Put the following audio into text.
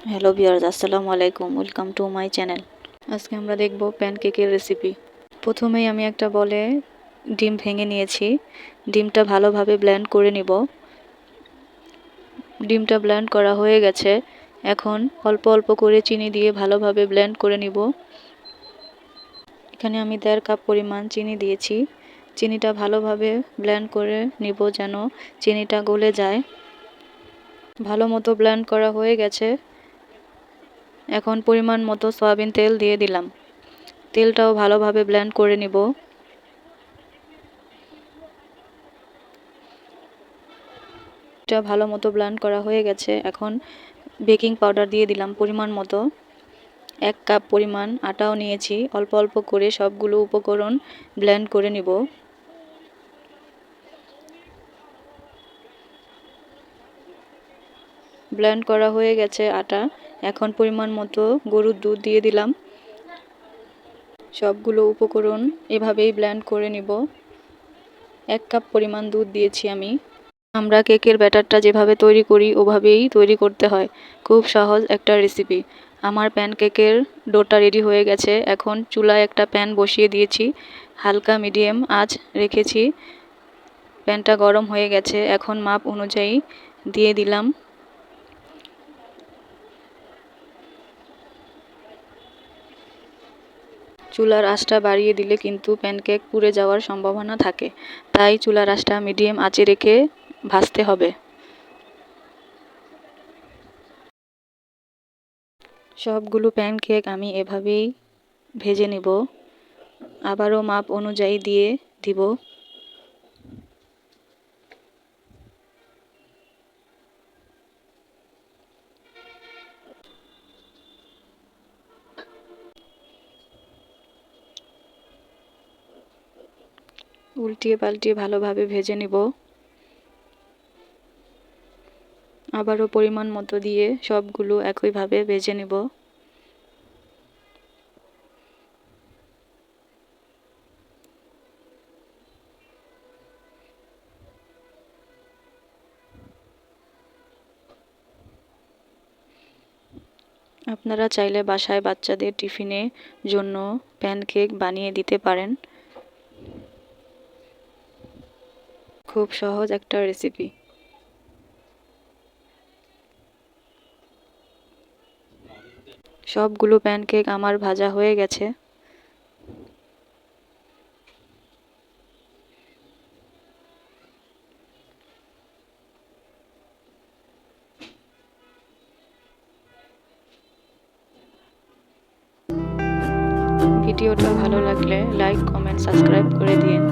Hello বিয়ার্স আসসালামু আলাইকুম welcome to my channel আজকে আমরা দেখব প্যানকেকের রেসিপি প্রথমেই আমি একটা বলে ডিম ভেঙে নিয়েছি। ডিমটা ভালোভাবে ব্লেন্ড করে নিব। ডিমটা ব্লেন্ড করা হয়ে গেছে। এখন অল্প অল্প করে চিনি দিয়ে ভালোভাবে ব্লেন্ড করে নিব। এখানে আমি দেড় কাপ পরিমাণ চিনি দিয়েছি। চিনিটা ভালোভাবে ব্লেন্ড করে নিব যেন চিনিটা গলে যায়। ভালো মতো ব্লেন্ড করা হয়ে গেছে। এখন পরিমাণ মতো সয়াবিন তেল দিয়ে দিলাম। তেলটাও ভালোভাবে ব্লেন্ড করে নিব। এটা ভালো মতো ব্লেন্ড করা হয়ে গেছে। এখন বেকিং পাউডার দিয়ে দিলাম পরিমাণ মতো। এক কাপ পরিমাণ আটাও নিয়েছি। অল্প অল্প করে সবগুলো উপকরণ ব্লেন্ড করে নিব। ব্লেন্ড করা হয়ে গেছে আটা। এখন পরিমাণ মতো গরুর দুধ দিয়ে দিলাম। সবগুলো উপকরণ এভাবেই ব্লেন্ড করে নিব। এক কাপ পরিমাণ দুধ দিয়েছি আমি। আমরা কেকের ব্যাটারটা যেভাবে তৈরি করি, ওভাবেই তৈরি করতে হয়। খুব সহজ একটা রেসিপি। আমার প্যান কেকের ডোটা রেডি হয়ে গেছে। এখন চুলায় একটা প্যান বসিয়ে দিয়েছি। হালকা মিডিয়াম আঁচ রেখেছি। প্যানটা গরম হয়ে গেছে। এখন মাপ অনুযায়ী দিয়ে দিলাম। চুলার আঁচটা বাড়িয়ে দিলে কিন্তু প্যানকেক পুড়ে যাওয়ার সম্ভাবনা থাকে। তাই চুলার আঁচটা মিডিয়াম আঁচে রেখে ভাজতে হবে। সবগুলো প্যানকেক আমি এভাবেই ভেজে নেব। আবারও মাপ অনুযায়ী দিয়ে দিব। উল্টিয়ে পাল্টিয়ে ভালোভাবে ভেজে নিব। আবারও পরিমাণ মতো দিয়ে সবগুলো একইভাবে ভেজে নিব। আপনারা চাইলে বাসায় বাচ্চাদের টিফিনের জন্য প্যানকেক বানিয়ে দিতে পারেন। খুব সহজ একটা রেসিপি সবগুলো প্যানকেক আমার ভাজা হয়ে গেছে। ভিডিওটা ভালো লাগলে লাইক কমেন্ট সাবস্ক্রাইব করে দিন।